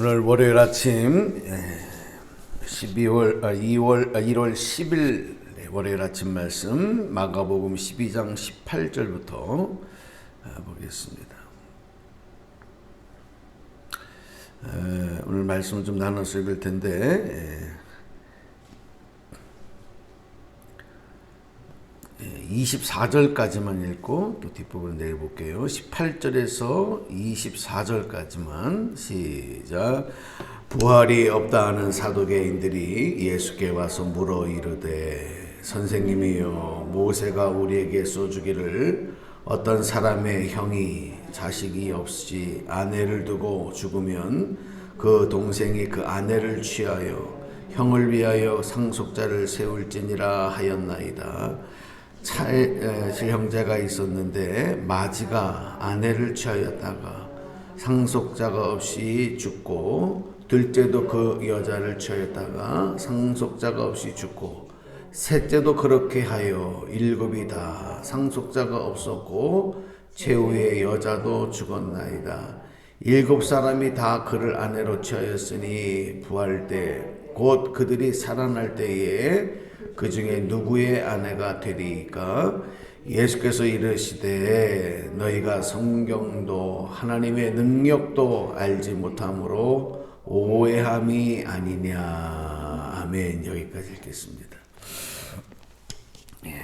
오늘 월요일 아침 12월 아, 2월 아, 1월 10일 월요일 아침 말씀 마가복음 12장 18절부터 아, 보겠습니다. 에, 오늘 말씀을 좀 나눠서 읽을 텐데 에, 24절까지만 읽고 또 뒷부분 내려볼게요. 18절에서 24절까지만 시작. 부활이 없다 하는 사도계인들이 예수께 와서 물어 이르되 선생님이여 모세가 우리에게 써주기를 어떤 사람의 형이 자식이 없이 아내를 두고 죽으면 그 동생이 그 아내를 취하여 형을 위하여 상속자를 세울지니라 하였나이다. 찰 형제가 있었는데 마지가 아내를 취하였다가 상속자가 없이 죽고 둘째도 그 여자를 취하였다가 상속자가 없이 죽고 셋째도 그렇게 하여 일곱이 다 상속자가 없었고 최후의 여자도 죽었나이다. 일곱 사람이 다 그를 아내로 취하였으니 부활 때 곧 그들이 살아날 때에 그 중에 누구의 아내가 되리까? 예수께서 이르시되 너희가 성경도 하나님의 능력도 알지 못함으로 오해함이 아니냐. 아멘. 여기까지 읽겠습니다. 예.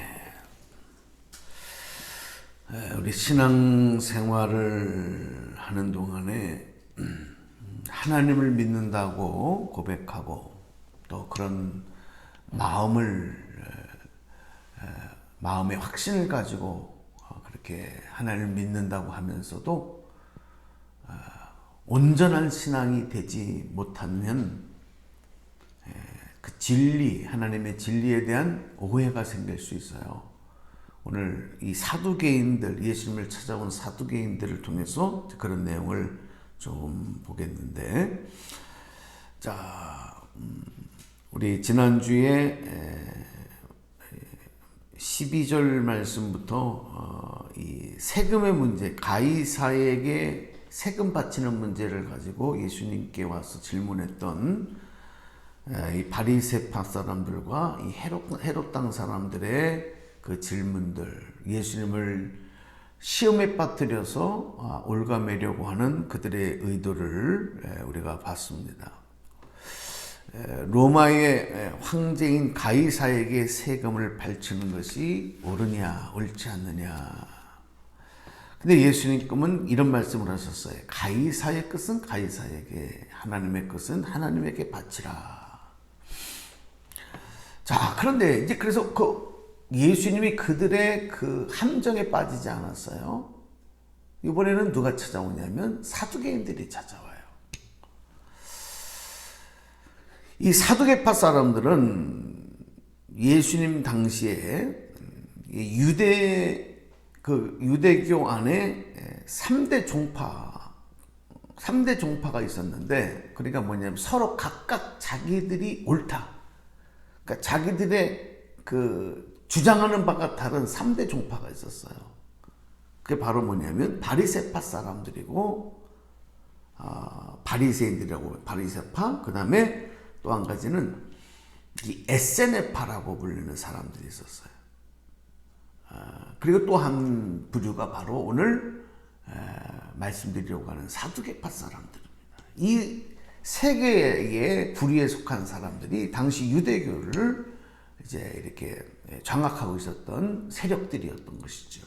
우리 신앙 생활을 하는 동안에 하나님을 믿는다고 고백하고 또 그런 마음을 마음의 확신을 가지고 어, 그렇게 하나님을 믿는다고 하면서도 어, 온전한 신앙이 되지 못하면 그 진리 하나님의 진리에 대한 오해가 생길 수 있어요. 오늘 이 사두개인들 예수님을 찾아온 사두개인들을 통해서 그런 내용을 좀 보겠는데 자. 음, 우리 지난주에 12절 말씀부터 어, 이 세금의 문제, 가이사에게 세금 바치는 문제를 가지고 예수님께 와서 질문했던 이 바리세파 사람들과 이 헤롯, 헤롯 땅 사람들의 그 질문들, 예수님을 시험에 빠뜨려서 아, 올가매려고 하는 그들의 의도를 우리가 봤습니다. 로마의 황제인 가이사에게 세금을 발치는 것이 옳으냐 옳지 않느냐. 근데 예수님은 이런 말씀을 하셨어요. 가이사의 것은 가이사에게, 하나님의 것은 하나님에게 바치라. 자, 그런데 이제 그래서 그 예수님이 그들의 그 함정에 빠지지 않았어요. 이번에는 누가 찾아오냐면 사두개인들이 찾아와요. 이 사두개파 사람들은 예수님 당시에 유대 그 유대교 안에 3대 종파 3대 종파가 있었는데 그러니까 뭐냐면 서로 각각 자기들이 옳다. 그러니까 자기들의 그 주장하는 바가 다른 3대 종파가 있었어요. 그게 바로 뭐냐면 바리세파 사람들이고 아, 바리새인들이라고 바리세파 그다음에 또 한 가지는 이 에세네파라고 불리는 사람들이 있었어요. 아, 그리고 또 한 부류가 바로 오늘 말씀드리려고 하는 사두개파 사람들입니다. 이 세 개의 부류에 속한 사람들이 당시 유대교를 이제 이렇게 장악하고 있었던 세력들이었던 것이죠.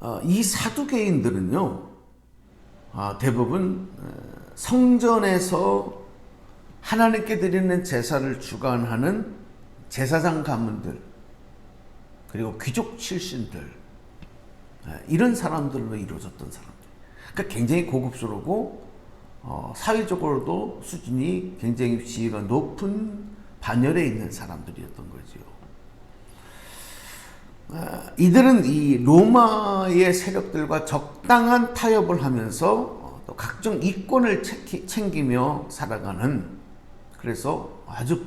어, 이 사두개인들은요, 아, 대부분 성전에서 하나님께 드리는 제사를 주관하는 제사장 가문들 그리고 귀족 출신들 예, 이런 사람들로 이루어졌던 사람들. 그러니까 굉장히 고급스러고 어, 사회적으로도 수준이 굉장히 지위가 높은 반열에 있는 사람들이었던 거죠. 어, 이들은 이 로마의 세력들과 적당한 타협을 하면서 또 각종 이권을 챙기며 살아가는 그래서 아주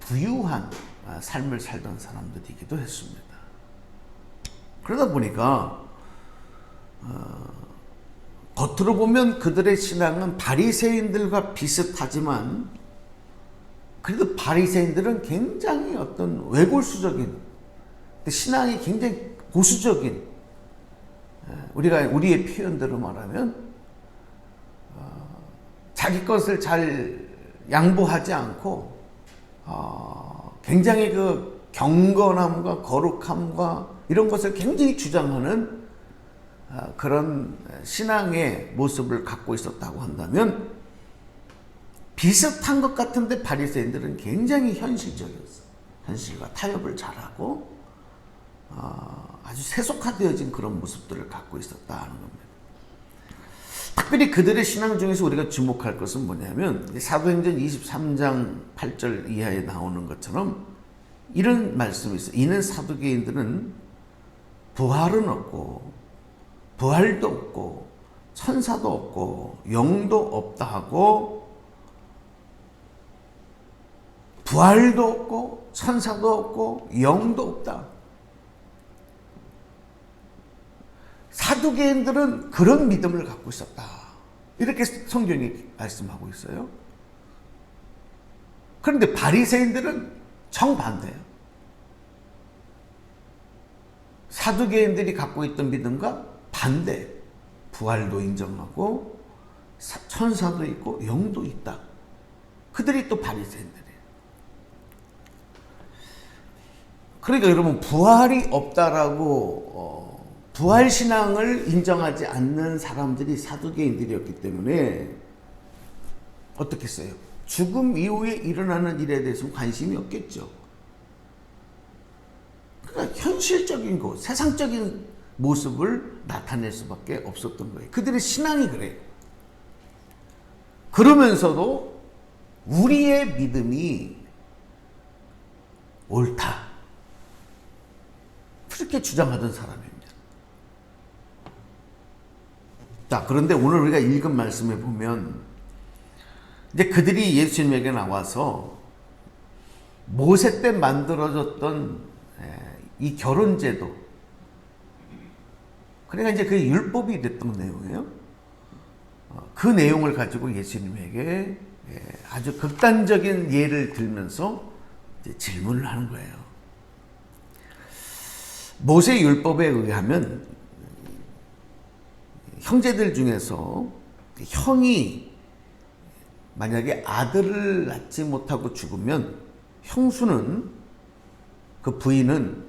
부유한 아, 삶을 살던 사람들이기도 했습니다. 그러다 보니까 어, 겉으로 보면 그들의 신앙은 바리새인들과 비슷하지만 그래도 바리새인들은 굉장히 어떤 외골수적인 신앙이 굉장히 보수적인 예, 우리가 우리의 표현대로 말하면 어, 자기 것을 잘 양보하지 않고 어, 굉장히 그 경건함과 거룩함과 이런 것을 굉장히 주장하는 어, 그런 신앙의 모습을 갖고 있었다고 한다면 비슷한 것 같은데 바리새인들은 굉장히 현실적이었어. 현실과 타협을 잘하고 어, 아주 세속화되어진 그런 모습들을 갖고 있었다는 겁니다. 특별히 그들의 신앙 중에서 우리가 주목할 것은 뭐냐면 사도행전 23장 8절 이하에 나오는 것처럼 이런 말씀이 있어요. 이는 사두개인들은 부활은 없고 부활도 없고 천사도 없고 영도 없다 하고 부활도 없고 천사도 없고 영도 없다. 사두개인들은 그런 믿음을 갖고 있었다. 이렇게 성경이 말씀하고 있어요. 그런데 바리새인들은 정반대예요. 사두개인들이 갖고 있던 믿음과 반대. 부활도 인정하고 천사도 있고 영도 있다. 그들이 또 바리새인들이에요. 그러니까 여러분 부활이 없다라고 어, 부활 신앙을 인정하지 않는 사람들이 사두개인들이었기 때문에 어떻겠어요? 죽음 이후에 일어나는 일에 대해서 관심이 없겠죠. 그러니까 현실적인 것, 세상적인 모습을 나타낼 수밖에 없었던 거예요. 그들의 신앙이 그래요. 그러면서도 우리의 믿음이 옳다. 그렇게 주장하던 사람입니다. 자, 그런데 오늘 우리가 읽은 말씀에 보면 이제 그들이 예수님에게 나와서 모세 때 만들어졌던 이 결혼제도 그러니까 이제 그 율법이 됐던 내용이에요. 어, 그 내용을 가지고 예수님에게 아주 극단적인 예를 들면서 질문을 하는 거예요. 모세 율법에 의하면 형제들 중에서 형이 만약에 아들을 낳지 못하고 죽으면 형수는 그 부인은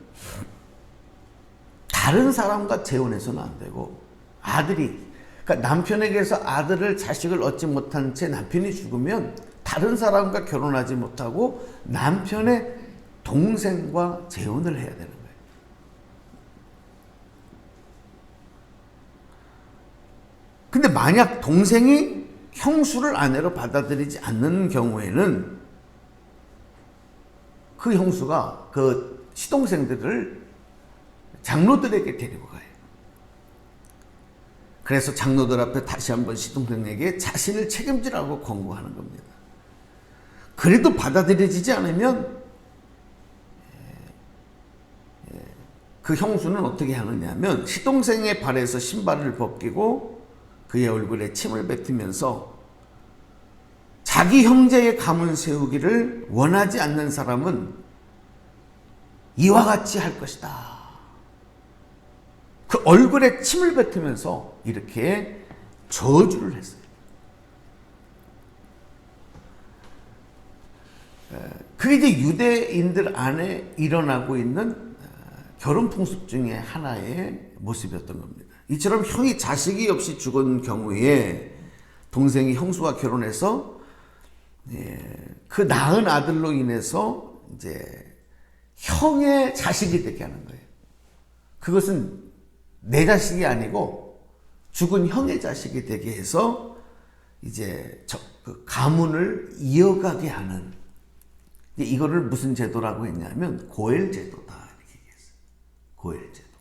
다른 사람과 재혼해서는 안 되고 아들이 그러니까 남편에게서 아들을 자식을 얻지 못한 채 남편이 죽으면 다른 사람과 결혼하지 못하고 남편의 동생과 재혼을 해야 되는 거예요. 근데 만약 동생이 형수를 아내로 받아들이지 않는 경우에는 그 형수가 그 시동생들을 장로들에게 데리고 가요. 그래서 장로들 앞에 다시 한번 시동생에게 자신을 책임지라고 권고하는 겁니다. 그래도 받아들여지지 않으면 그 형수는 어떻게 하느냐 면 시동생의 발에서 신발을 벗기고 그의 얼굴에 침을 뱉으면서 자기 형제의 가문 세우기를 원하지 않는 사람은 이와 같이 할 것이다. 그 얼굴에 침을 뱉으면서 이렇게 저주를 했어요. 그게 이제 유대인들 안에 일어나고 있는 결혼 풍습 중에 하나의 모습이었던 겁니다. 이처럼 형이 자식이 없이 죽은 경우에 동생이 형수와 결혼해서 그 낳은 아들로 인해서 이제 형의 자식이 되게 하는 거예요. 그것은 내 자식이 아니고 죽은 형의 자식이 되게 해서 이제 그 가문을 이어가게 하는 이거를 무슨 제도라고 했냐면 고엘 제도다 이렇게 얘기했어요. 고엘 제도.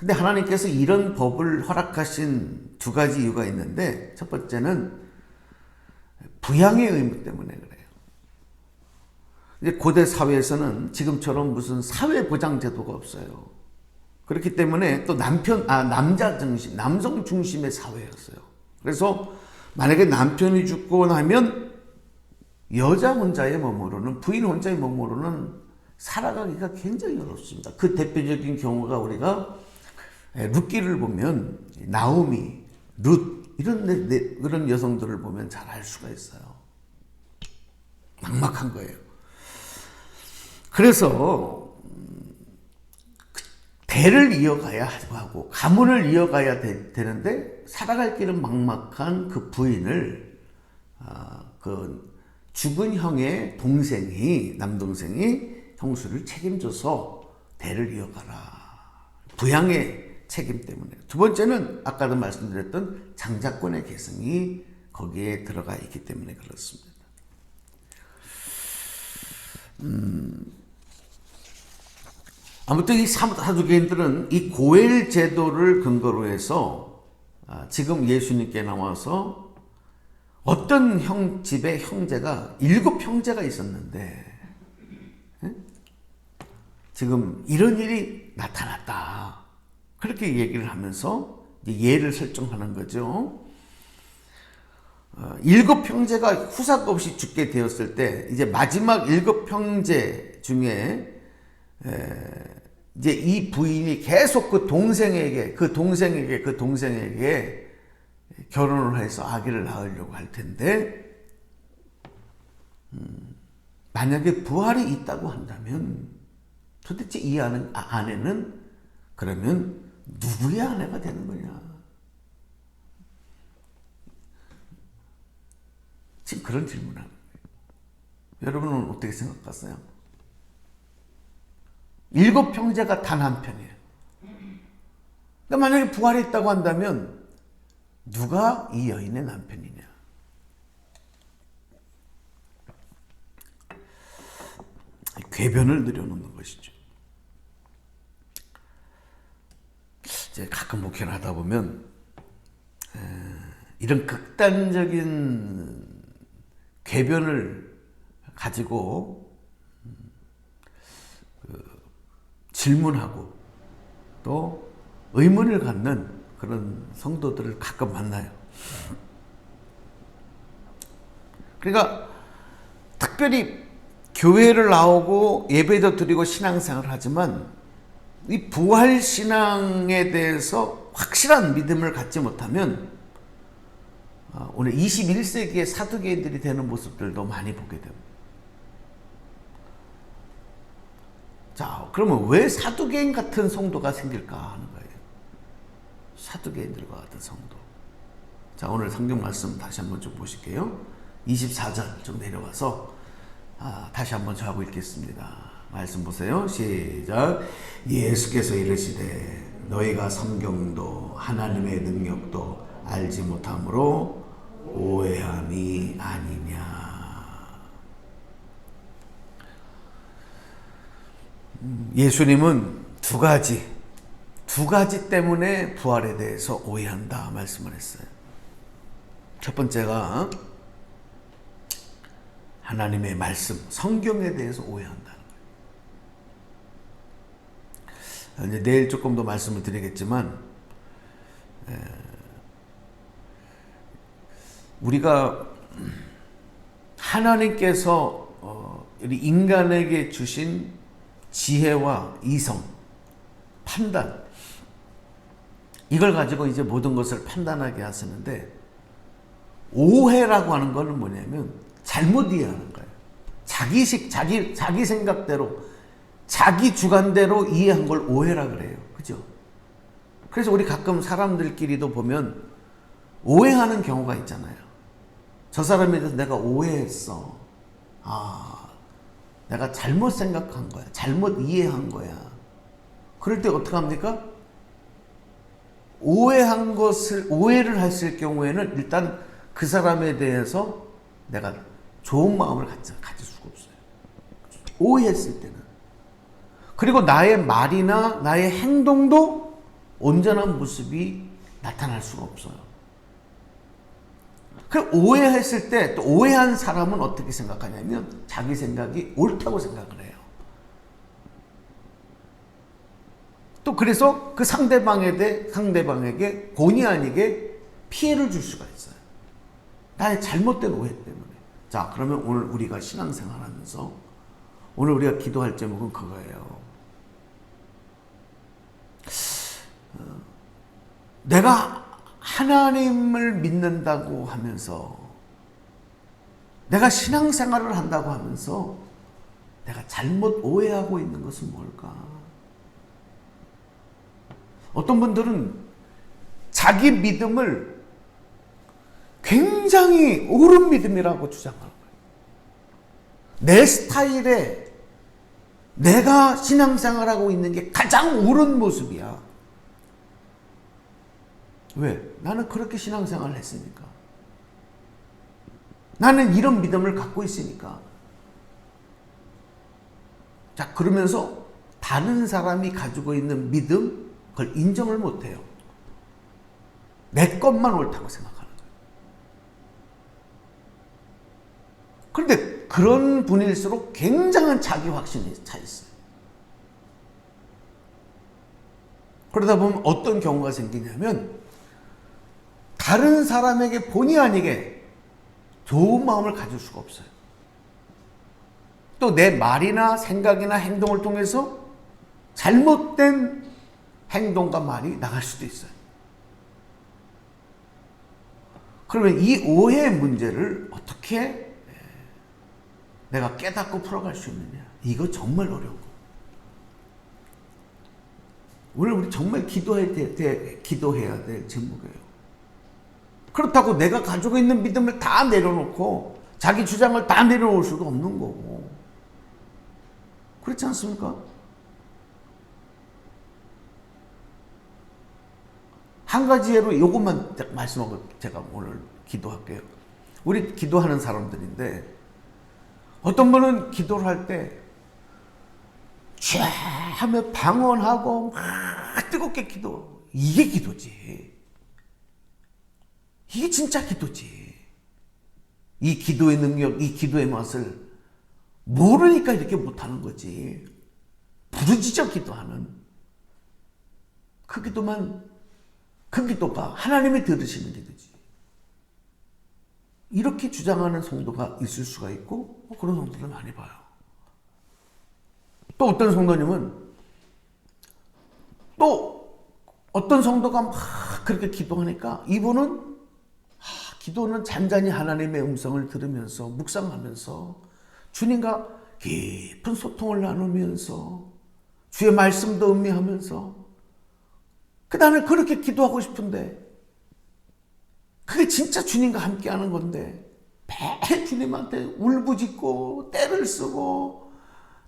근데 하나님께서 이런 법을 허락하신 두 가지 이유가 있는데 첫 번째는 부양의 의무 때문에 그래요. 이제 고대 사회에서는 지금처럼 무슨 사회 보장 제도가 없어요. 그렇기 때문에 또 남편, 아, 남자 중심, 남성 중심의 사회였어요. 그래서 만약에 남편이 죽고 나면 여자 혼자의 몸으로는, 부인 혼자의 몸으로는 살아가기가 굉장히 어렵습니다. 그 대표적인 경우가 우리가 예, 룻기를 보면 나오미, 룻 이런 내- 내- 그런 여성들을 보면 잘 알 수가 있어요. 막막한 거예요. 그래서 음, 그 대를 이어가야 하고 가문을 이어가야 되, 되는데 살아갈 길은 막막한 그 부인을 아, 그 죽은 형의 동생이 남동생이 형수를 책임져서 대를 이어가라. 부양의 책임 때문에. 두 번째는 아까도 말씀드렸던 장자권의 계승이 거기에 들어가 있기 때문에 그렇습니다. 아무튼 이 사- 사두개인들은 이 고엘 제도를 근거로 해서 아, 지금 예수님께 나와서 어떤 형 집에 형제가 일곱 형제가 있었는데 예? 지금 이런 일이 나타났다 그렇게 얘기를 하면서 예를 설정하는 거죠. 어, 일곱 형제가 후사가 없이 죽게 되었을 때 이제 마지막 일곱 형제 중에 이제 이 부인이 계속 그 동생에게 그 동생에게 그 동생에게 결혼을 해서 아기를 낳으려고 할 텐데 음, 만약에 부활이 있다고 한다면 도대체 이 아, 아내는 그러면 누구의 아내가 되는 거냐? 지금 그런 질문을 하는 거예요. 여러분은 어떻게 생각하세요? 일곱 형제가 단 한 편이에요. 그러니까 만약에 부활이 있다고 한다면 누가 이 여인의 남편이냐? 궤변을 늘여놓는 것이죠. 이제 가끔 목회를 하다 보면 에, 이런 극단적인 궤변을 가지고 질문하고 또 의문을 갖는 그런 성도들을 가끔 만나요. 그러니까 특별히 교회를 나오고 예배도 드리고 신앙생활을 하지만 이 부활 신앙에 대해서 확실한 믿음을 갖지 못하면 아, 오늘 21세기의 사두개인들이 되는 모습들도 많이 보게 됩니다. 자, 그러면 왜 사두개인 같은 성도가 생길까 하는 거예요. 사두개인들과 같은 성도. 자, 오늘 성경 말씀 다시 한번 좀 보실게요. 24절 좀 내려와서 아, 다시 한번 저하고 읽겠습니다. 말씀 보세요. 시작. 예수께서 이르시되 너희가 성경도 하나님의 능력도 알지 못함으로 오해함이 아니냐. 예수님은 두 가지, 두 가지 때문에 부활에 대해서 오해한다 말씀을 했어요. 첫 번째가 하나님의 말씀, 성경에 대해서 오해한다는 거예요. 이제 내일 조금 더 말씀을 드리겠지만, 에, 우리가 하나님께서 어, 우리 인간에게 주신 지혜와 이성, 판단, 이걸 가지고 이제 모든 것을 판단하게 하시는데, 오해라고 하는 거는 뭐냐면, 잘못 이해하는 거예요. 자기식, 자기, 자기 생각대로, 자기 주관대로 이해한 걸 오해라 그래요. 그죠? 그래서 우리 가끔 사람들끼리도 보면, 오해하는 경우가 있잖아요. 저 사람에 대해서 내가 오해했어. 아, 내가 잘못 생각한 거야. 잘못 이해한 거야. 그럴 때 어떻게 합니까? 오해한 것을, 오해를 했을 경우에는 일단 그 사람에 대해서 내가 좋은 마음을 가질 수가 없어요. 오해했을 때는. 그리고 나의 말이나 나의 행동도 온전한 모습이 나타날 수가 없어요. 그 오해했을 때 또 오해한 사람은 어떻게 생각하냐면 자기 생각이 옳다고 생각을 해요. 또 그래서 그 상대방에 대해 상대방에게 본의 아니게 피해를 줄 수가 있어요. 나의 잘못된 오해 때문에. 자, 그러면 오늘 우리가 신앙생활 하면서 오늘 우리가 기도할 제목은 그거예요. 내가 하나님을 믿는다고 하면서 내가 신앙생활을 한다고 하면서 내가 잘못 오해하고 있는 것은 뭘까? 어떤 분들은 자기 믿음을 굉장히 옳은 믿음이라고 주장하는 거예요. 내 스타일에 내가 신앙생활하고 있는 게 가장 옳은 모습이야. 왜? 나는 그렇게 신앙생활을 했으니까. 나는 이런 믿음을 갖고 있으니까. 자, 그러면서 다른 사람이 가지고 있는 믿음, 그걸 인정을 못 해요. 내 것만 옳다고 생각하는 거예요. 그런데 그런 분일수록 굉장한 자기 확신이 차 있어요. 그러다 보면 어떤 경우가 생기냐면 다른 사람에게 본의 아니게 좋은 마음을 가질 수가 없어요. 또 내 말이나 생각이나 행동을 통해서 잘못된 행동과 말이 나갈 수도 있어요. 그러면 이 오해의 문제를 어떻게 내가 깨닫고 풀어갈 수 있느냐? 이거 정말 어려운 거. 오늘 우리 정말 기도해야 될, 기도해야 될 제목이에요. 그렇다고 내가 가지고 있는 믿음을 다 내려놓고 자기 주장을 다 내려놓을 수도 없는 거고. 그렇지 않습니까? 한 가지 예로 이것만 말씀하고 제가 오늘 기도할게요. 우리 기도하는 사람들인데 어떤 분은 기도를 할때 하며 방언하고 막 뜨겁게 기도. 이게 기도지. 이게 진짜 기도지. 이 기도의 능력, 이 기도의 맛을 모르니까 이렇게 못하는 거지. 부르짖어 기도하는 그 기도만 그 기도가 하나님이 들으시는 기도지. 이렇게 주장하는 성도가 있을 수가 있고 뭐 그런 성도를 많이 봐요. 또 어떤 성도님은 또 어떤 성도가 막 그렇게 기도하니까 이분은 기도는 잔잔히 하나님의 음성을 들으면서 묵상하면서 주님과 깊은 소통을 나누면서 주의 말씀도 음미하면서 그 다음에 그렇게 기도하고 싶은데 그게 진짜 주님과 함께하는 건데 매일 주님한테 울부짖고 때를 쓰고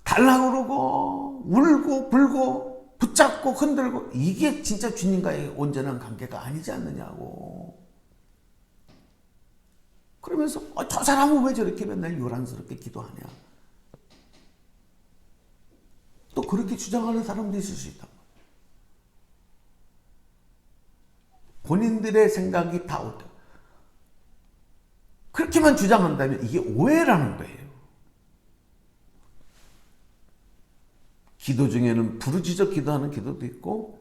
달라고 그러고 울고 불고 붙잡고 흔들고 이게 진짜 주님과의 온전한 관계가 아니지 않느냐고 그러면서 어, 저 사람은 왜 저렇게 맨날 요란스럽게 기도하냐 또 그렇게 주장하는 사람도 있을 수 있다 본인들의 생각이 다 옳다. 그렇게만 주장한다면 이게 오해라는 거예요. 기도 중에는 부르짖어 기도하는 기도도 있고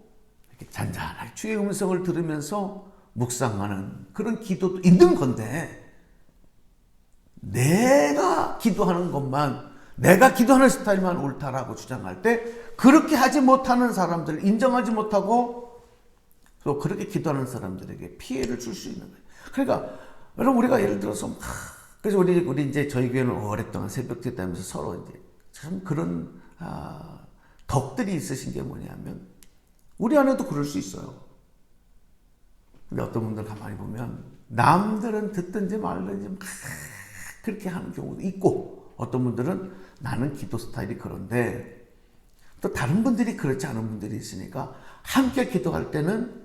잔잔하게 주의 음성을 들으면서 묵상하는 그런 기도도 있는 건데 내가 기도하는 것만 내가 기도하는 스타일만 옳다라고 주장할 때 그렇게 하지 못하는 사람들 인정하지 못하고 또 그렇게 기도하는 사람들에게 피해를 줄 수 있는 거예요. 그러니까 여러분 우리가 예를 들어서 막 그래서 우리 우리 이제 저희 교회는 오랫동안 새벽 기도하면서 서로 이제 참 그런 아, 덕들이 있으신 게 뭐냐면 우리 안에도 그럴 수 있어요. 근데 어떤 분들 가만히 보면 남들은 듣든지 말든지 막 그렇게 하는 경우도 있고 어떤 분들은 나는 기도 스타일이 그런데 또 다른 분들이 그렇지 않은 분들이 있으니까 함께 기도할 때는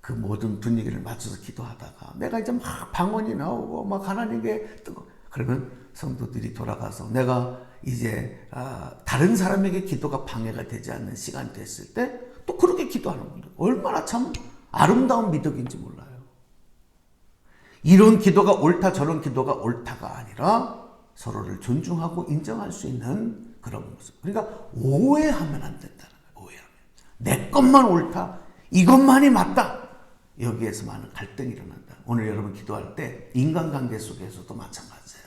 그 모든 분위기를 맞춰서 기도하다가 내가 이제 막 방언이 나오고 막 하나님께 뜨고 그러면 성도들이 돌아가서 내가 이제 아, 다른 사람에게 기도가 방해가 되지 않는 시간이 됐을 때 또 그렇게 기도하는 분들 얼마나 참 아름다운 미덕인지 몰라요. 이런 기도가 옳다 저런 기도가 옳다가 아니라 서로를 존중하고 인정할 수 있는 그런 모습. 그러니까 오해하면 안 된다는 거예요. 오해하면. 내 것만 옳다. 이것만이 맞다. 여기에서 많은 갈등이 일어난다. 오늘 여러분 기도할 때 인간관계 속에서도 마찬가지예요.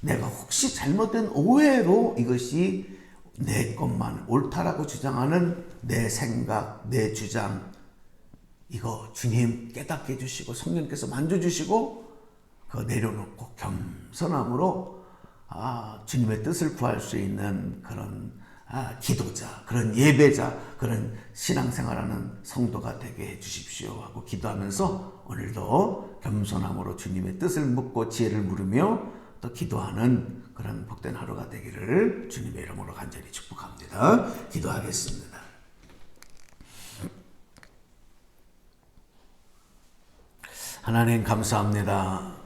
내가 혹시 잘못된 오해로 이것이 내 것만 옳다라고 주장하는 내 생각, 내 주장, 이거 주님 깨닫게 해주시고 성령께서 만져주시고 그거 내려놓고 겸손함으로 아, 주님의 뜻을 구할 수 있는 그런 아, 기도자, 그런 예배자, 그런 신앙생활하는 성도가 되게 해주십시오 하고 기도하면서 오늘도 겸손함으로 주님의 뜻을 묻고 지혜를 물으며 또 기도하는 그런 복된 하루가 되기를 주님의 이름으로 간절히 축복합니다. 기도하겠습니다. 하나님 감사합니다.